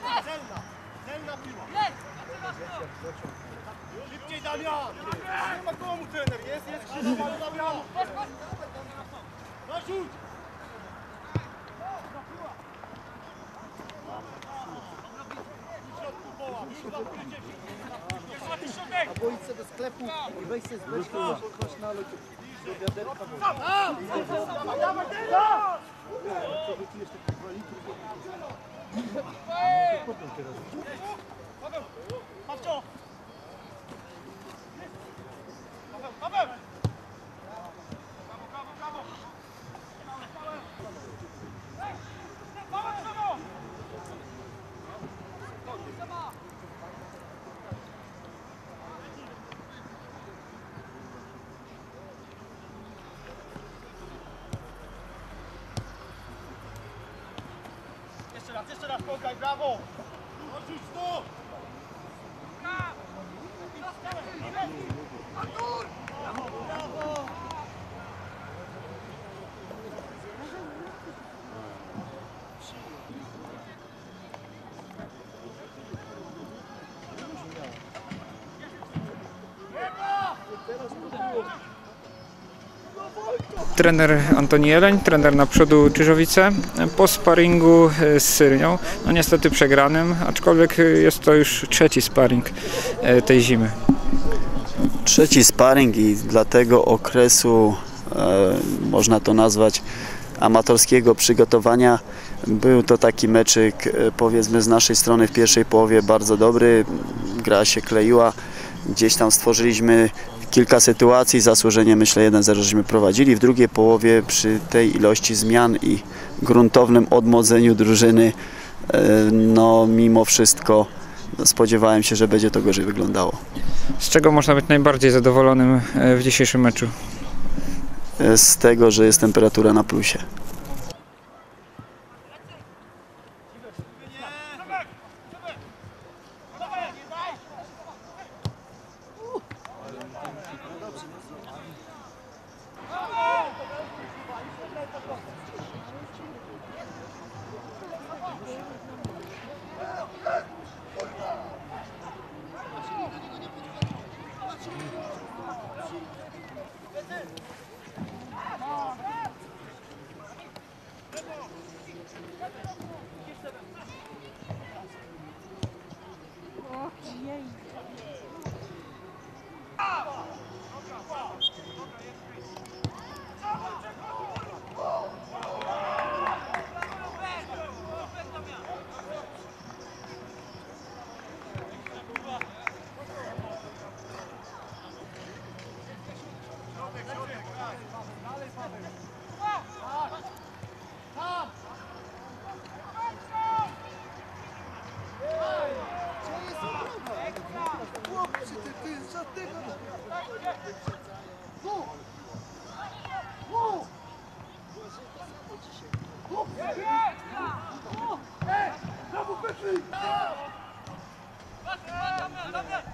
Celna, celna piła. Szybciej Damian! Nie ma komu trener, jest, jest krzyżowa, ale Damian! No rzuć! A bo idźcie do sklepu i weź sobie z beczką masz na locie do wiaderka bo... Dawaj, dawaj, dawaj! Co wypijesz to potem Jeszcze raz, jeszcze raz, pokaj, brawo! Odrzuć to! Trener Antoni Jeleń, trener naprzód Czyżowice, po sparingu z Syrią, no niestety przegranym, aczkolwiek jest to już trzeci sparing e, tej zimy. Trzeci sparring i dla tego okresu, e, można to nazwać, amatorskiego przygotowania, był to taki meczyk, e, powiedzmy z naszej strony w pierwszej połowie bardzo dobry, gra się kleiła, gdzieś tam stworzyliśmy kilka sytuacji, zasłużenie myślę 1-0 żeśmy prowadzili, w drugiej połowie przy tej ilości zmian i gruntownym odmodzeniu drużyny, e, no mimo wszystko spodziewałem się, że będzie to gorzej wyglądało. Z czego można być najbardziej zadowolonym e, w dzisiejszym meczu? z tego, że jest temperatura na plusie. 步，步，步，别别，步，哎，咱们必须，来，来，来，来。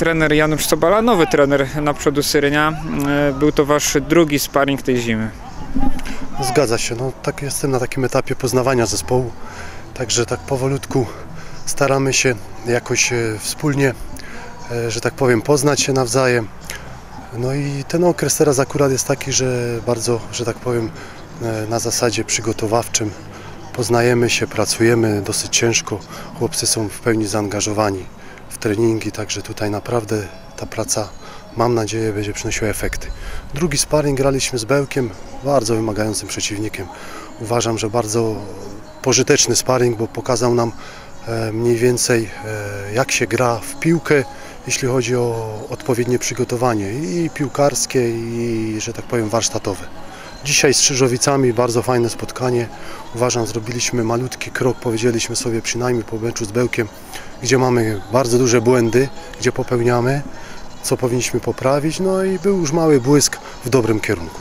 Trener Janusz Sobala, nowy trener naprzód Syrynia. E, Był to wasz drugi sparing tej zimy. Zgadza się, no tak jestem na takim etapie poznawania zespołu, także tak powolutku staramy się jakoś e, wspólnie, e, że tak powiem, poznać się nawzajem. No i ten okres teraz akurat jest taki, że bardzo, że tak powiem, na zasadzie przygotowawczym poznajemy się, pracujemy dosyć ciężko. Chłopcy są w pełni zaangażowani treningi, także tutaj naprawdę ta praca, mam nadzieję, będzie przynosiła efekty. Drugi sparring graliśmy z Bełkiem, bardzo wymagającym przeciwnikiem. Uważam, że bardzo pożyteczny sparring, bo pokazał nam e, mniej więcej e, jak się gra w piłkę, jeśli chodzi o odpowiednie przygotowanie i piłkarskie i, że tak powiem, warsztatowe. Dzisiaj z Krzyżowicami bardzo fajne spotkanie. Uważam, zrobiliśmy malutki krok, powiedzieliśmy sobie przynajmniej po meczu z Bełkiem, gdzie mamy bardzo duże błędy, gdzie popełniamy, co powinniśmy poprawić, no i był już mały błysk w dobrym kierunku.